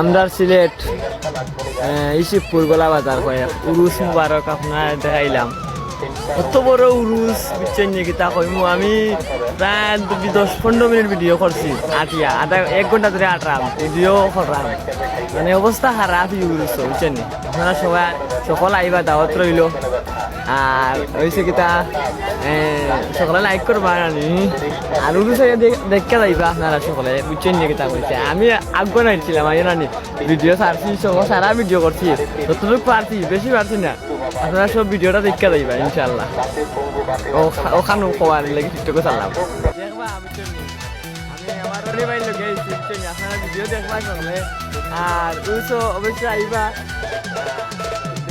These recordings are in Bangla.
আমরা সিলেট ইসিবপুর গোলা বাজার কয়ে। উরুস মুবারক আপনার দেখাইলাম। কত বড় উরুস বুঝছেন নাকি তা কইমু? আমি প্রায় দশ পনেরো মিনিট ভিডিও করছি আটিয়া আধা এক ঘণ্টা ধরে আটরাম ভিডিও করলাম মানে অবস্থা খারাপ উরুস বুঝছেন আপনারা সবাই সকল আইবা দাওয়াত রইল। আর হয়েছে কিতা এ, সকলে লাইক করবা নি আর উরুস দেখা যাইবা। আপনারা সকলে বুঝছেন নাকি তা কইছে। আমি আগ্রহ নাইছিলাম আমি জানি ভিডিও ছাড়ছি সব সারা ভিডিও করছি। যতটুকু পারছি, বেশি পারছি না। আপনারা সব ভিডিওটা দেখা যাইবা ইনশাল্লাহ ওখানে খোয়ার লেগে টিকটকে চালাম। দেখবা, আমি আর অবশ্যই আইবা।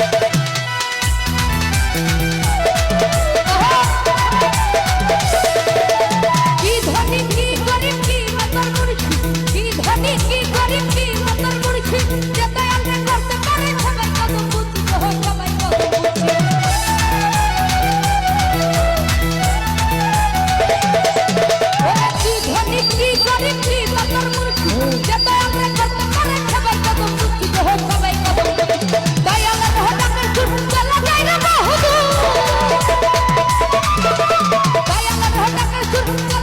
কি Woo!